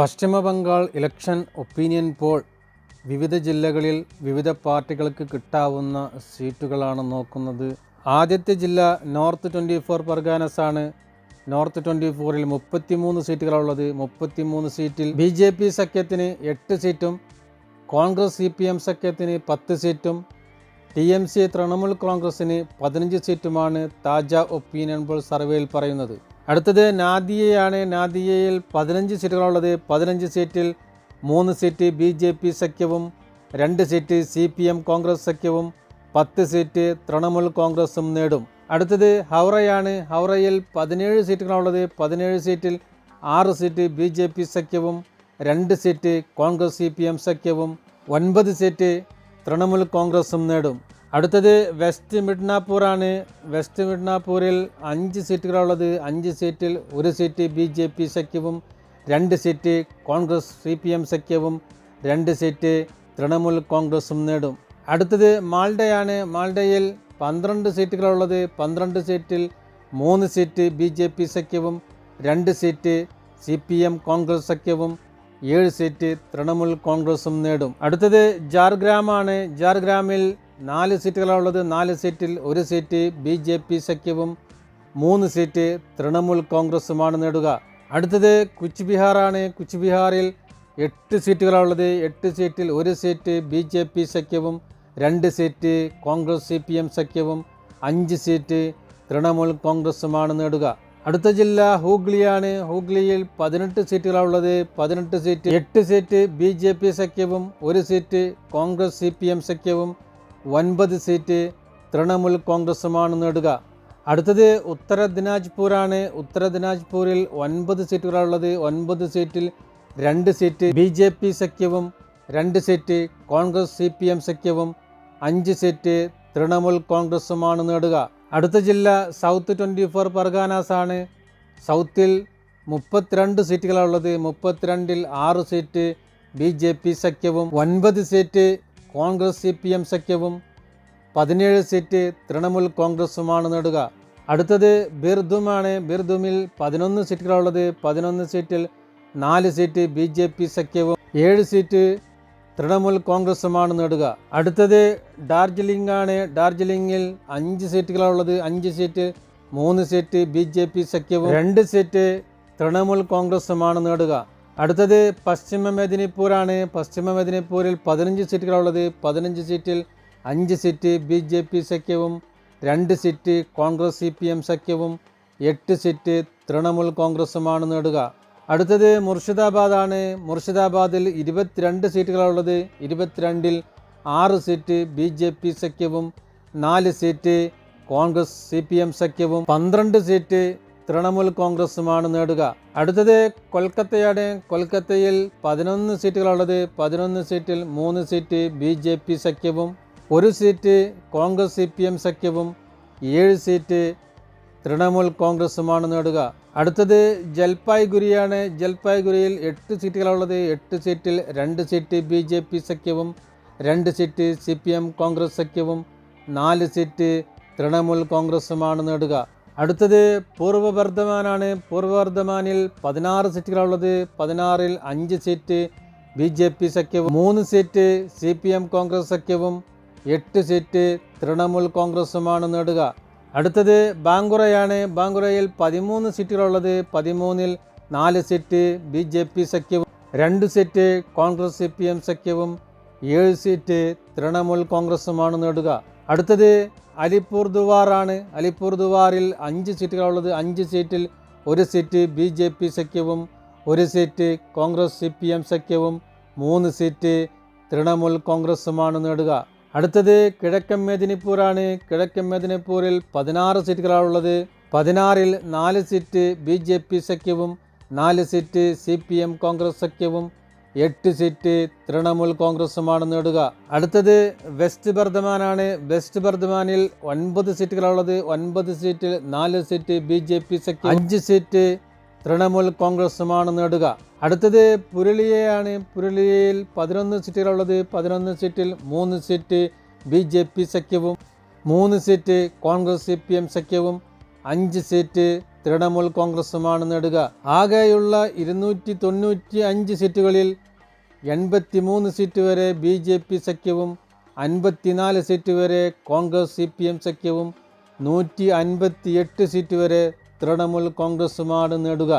പശ്ചിമ Bengal election opinion Paul വിവിധ ജില്ലകളിൽ വിവിധ പാർട്ടികൾക്ക് കിട്ടാവുന്ന സീറ്റുകളാണ് നോക്കുന്നത്. ആദ്യത്തെ ജില്ല നോർത്ത് ട്വന്റി ഫോർ പർഗാനസ് ആണ്. നോർത്ത് ട്വന്റി ഫോറിൽ മുപ്പത്തിമൂന്ന് സീറ്റുകളുള്ളത് മുപ്പത്തിമൂന്ന് സീറ്റിൽ ബി ജെ പി സഖ്യത്തിന് എട്ട് സീറ്റും കോൺഗ്രസ് സി പി എം സഖ്യത്തിന് പത്ത് സീറ്റും ടി എം സി തൃണമൂൽ കോൺഗ്രസിന് പതിനഞ്ച് സീറ്റുമാണ് താജ ഒപ്പീനിയൻ പോൾ സർവേയിൽ പറയുന്നത്. അടുത്തത് നാദിയയാണ്. നാദിയയിൽ പതിനഞ്ച് സീറ്റുകളുള്ളത് പതിനഞ്ച് സീറ്റിൽ മൂന്ന് സീറ്റ് ബി ജെ പി സഖ്യവും രണ്ട് seat C P M Congress സഖ്യവും പത്ത് സീറ്റ് തൃണമൂൽ കോൺഗ്രസും നേടും. അടുത്തത് ഹൗറയാണ്. ഹൗറയിൽ പതിനേഴ് സീറ്റുകളുള്ളത് പതിനേഴ് സീറ്റിൽ ആറ് സീറ്റ് ബി ജെ പി സഖ്യവും രണ്ട് seat Congress C P M സഖ്യവും ഒൻപത് സീറ്റ് തൃണമൂൽ കോൺഗ്രസും നേടും. അടുത്തത് വെസ്റ്റ് മിഡ്നാപ്പൂറാണ് വെസ്റ്റ് മിഡ്നാപ്പൂരിൽ അഞ്ച് സീറ്റുകളുള്ളത് അഞ്ച് സീറ്റിൽ ഒരു സീറ്റ് ബി ജെ പി സഖ്യവും രണ്ട് seat Congress C P M സഖ്യവും രണ്ട് സീറ്റ് തൃണമൂൽ കോൺഗ്രസും നേടും. അടുത്തത് മാൾഡയാണ്. മാൾഡയിൽ പന്ത്രണ്ട് സീറ്റുകളുള്ളത് പന്ത്രണ്ട് സീറ്റിൽ മൂന്ന് സീറ്റ് ബി ജെ പി സഖ്യവും രണ്ട് seat C P M Congress സഖ്യവും ഏഴ് സീറ്റ് തൃണമൂൽ കോൺഗ്രസും നേടും. അടുത്തത് ജാർഗ്രാമാണ്. ജാർഗ്രാമിൽ നാല് സീറ്റുകളുള്ളത് നാല് സീറ്റിൽ ഒരു സീറ്റ് ബി ജെ പി സഖ്യവും മൂന്ന് സീറ്റ് തൃണമൂൽ കോൺഗ്രസുമാണ് നേടുക. അടുത്തത് കുച്ച് ബിഹാറാണ്. കുച്ച് ബിഹാറിൽ എട്ട് സീറ്റുകളുള്ളത് എട്ട് സീറ്റിൽ ഒരു സീറ്റ് ബി ജെ പി സഖ്യവും രണ്ട് seat Congress C P M സഖ്യവും അഞ്ച് സീറ്റ് തൃണമൂൽ കോൺഗ്രസുമാണ് നേടുക. അടുത്ത ജില്ല ഹൂഗ്ലിയാണ്. ഹൂഗ്ലിയിൽ പതിനെട്ട് സീറ്റുകളുള്ളത് പതിനെട്ട് സീറ്റ് എട്ട് സീറ്റ് ബി ജെ പി സഖ്യവും ഒരു seat Congress C P M സഖ്യവും ഒൻപത് സീറ്റ് തൃണമൂൽ കോൺഗ്രസുമാണ് നേടുക. അടുത്തത് ഉത്തര ദിനാജ്പൂരാണ്. ഉത്തര ദിനാജ്പൂരിൽ ഒൻപത് സീറ്റുകളുള്ളത് ഒൻപത് സീറ്റിൽ രണ്ട് സീറ്റ് ബി ജെ പി സഖ്യവും രണ്ട് seat Congress C P M സഖ്യവും അഞ്ച് സീറ്റ് തൃണമൂൽ കോൺഗ്രസുമാണ് നേടുക. അടുത്ത ജില്ല സൗത്ത് ട്വന്റി ഫോർ പർഗാനാസ് ആണ് സൗത്തിൽ മുപ്പത്തിരണ്ട് സീറ്റുകളുള്ളത് മുപ്പത്തിരണ്ടിൽ ആറ് സീറ്റ് ബി ജെ പി സഖ്യവും ഒൻപത് seat Congress C P M സഖ്യവും പതിനേഴ് സീറ്റ് തൃണമൂൽ കോൺഗ്രസുമാണ് നേടുക. അടുത്തത് ബിർദുമാണ്. ബിർദുമിൽ പതിനൊന്ന് സീറ്റുകളുള്ളത്. പതിനൊന്ന് സീറ്റിൽ നാല് സീറ്റ് ബി ജെ പി സഖ്യവും ഏഴ് സീറ്റ് തൃണമൂൽ കോൺഗ്രസുമാണ് നേടുക. അടുത്തത് ഡാർജിലിംഗ് ആണ് ഡാർജിലിംഗിൽ അഞ്ച് സീറ്റുകളുള്ളത്. അഞ്ച് സീറ്റ് മൂന്ന് സീറ്റ് ബി ജെ പി സഖ്യവും രണ്ട് സീറ്റ് തൃണമൂൽ കോൺഗ്രസുമാണ് നേടുക. അടുത്തത് പശ്ചിമ മെദിനിപ്പൂരാണ്. പശ്ചിമ മെദിനിപ്പൂരിൽ പതിനഞ്ച് സീറ്റുകളുള്ളത് പതിനഞ്ച് സീറ്റിൽ അഞ്ച് സീറ്റ് ബി ജെ പി സഖ്യവും രണ്ട് seat Congress C P M സഖ്യവും എട്ട് സീറ്റ് തൃണമൂൽ കോൺഗ്രസുമാണ് നേടുക. അടുത്തത് മുർഷിദാബാദാണ്. മുർഷിദാബാദിൽ ഇരുപത്തിരണ്ട് സീറ്റുകളുള്ളത് ഇരുപത്തിരണ്ടിൽ ആറ് സീറ്റ് ബി ജെ പി സഖ്യവും നാല് seat Congress C P M സഖ്യവും പന്ത്രണ്ട് സീറ്റ് തൃണമൂൽ കോൺഗ്രസുമാണ് നേടുക. അടുത്തത് കൊൽക്കത്തയാണ്. കൊൽക്കത്തയിൽ പതിനൊന്ന് സീറ്റുകളുള്ളത്. പതിനൊന്ന് സീറ്റിൽ മൂന്ന് സീറ്റ് ബി ജെ പി സഖ്യവും ഒരു seat Congress C P M സഖ്യവും ഏഴ് സീറ്റ് തൃണമൂൽ കോൺഗ്രസുമാണ് നേടുക. അടുത്തത് ജൽപായ്ഗുരിയാണ്. ജൽപായ്ഗുരിയിൽ എട്ട് സീറ്റുകളുള്ളത്. എട്ട് സീറ്റിൽ രണ്ട് സീറ്റ് ബി ജെ പി സഖ്യവും രണ്ട് seat C P M Congress സഖ്യവും നാല് സീറ്റ് തൃണമൂൽ കോൺഗ്രസുമാണ് നേടുക. അടുത്തത് പൂർവ ബർദ്ധമാനാണ് പൂർവ ബർദ്ധമാനിൽ പതിനാറ് സീറ്റുകളുള്ളത് പതിനാറിൽ അഞ്ച് സീറ്റ് ബി ജെ പി സഖ്യവും മൂന്ന് seat C P M Congress സഖ്യവും എട്ട് സീറ്റ് തൃണമൂൽ കോൺഗ്രസുമാണ് നേടുക. അടുത്തത് ബാങ്കുറയാണ്. ബാങ്കുറയിൽ പതിമൂന്ന് സീറ്റുകളുള്ളത് പതിമൂന്നിൽ നാല് സീറ്റ് ബി ജെ പി സഖ്യവും രണ്ട് seat Congress C P M സഖ്യവും ഏഴ് സീറ്റ് തൃണമൂൽ കോൺഗ്രസുമാണ് നേടുക. അടുത്തത് അലിപ്പൂർ ദുവാറാണ്. അലിപ്പൂർ ദുവാറിൽ അഞ്ച് സീറ്റുകളുള്ളത് അഞ്ച് സീറ്റിൽ ഒരു സീറ്റ് ബി ജെ പി സഖ്യവും ഒരു seat Congress C P M സഖ്യവും മൂന്ന് സീറ്റ് തൃണമൂൽ കോൺഗ്രസുമാണ് നേടുക. അടുത്തത് കിഴക്കൻ മേദിനിപ്പൂരാണ്. കിഴക്കൻ മേദിനിപ്പൂരിൽ പതിനാറ് സീറ്റുകളാണുള്ളത്. പതിനാറിൽ നാല് സീറ്റ് ബി ജെ പി സഖ്യവും നാല് seat C P M Congress സഖ്യവും എട്ട് സീറ്റ് തൃണമൂൽ കോൺഗ്രസുമാണ് നേടുക. അടുത്തത് വെസ്റ്റ് ബർദ്ധമാനാണ്. വെസ്റ്റ് ബർദ്ധമാനിൽ ഒൻപത് സീറ്റുകളുള്ളത് ഒൻപത് സീറ്റിൽ നാല് സീറ്റ് ബി ജെ പി സഖ്യം. അഞ്ച് സീറ്റ് തൃണമൂൽ കോൺഗ്രസുമാണ് നേടുക. അടുത്തത് പുരുളിയയാണ്. പുരുളിയയിൽ പതിനൊന്ന് സീറ്റുകളുള്ളത് പതിനൊന്ന് സീറ്റിൽ മൂന്ന് സീറ്റ് ബി ജെ പി സഖ്യവും മൂന്ന് seat Congress C P M സഖ്യവും അഞ്ച് സീറ്റ് തൃണമൂൽ കോൺഗ്രസുമാണ് നേടുക. ആകെയുള്ള ഇരുന്നൂറ്റി തൊണ്ണൂറ്റി അഞ്ച് സീറ്റുകളിൽ എൺപത്തിമൂന്ന് സീറ്റ് വരെ ബി ജെ പി സഖ്യവും അൻപത്തിനാല് സീറ്റ് വരെ കോൺഗ്രസ് സി പി എം സഖ്യവും നൂറ്റി അൻപത്തി എട്ട് സീറ്റ് വരെ തൃണമൂൽ കോൺഗ്രസുമാണ് നേടുക.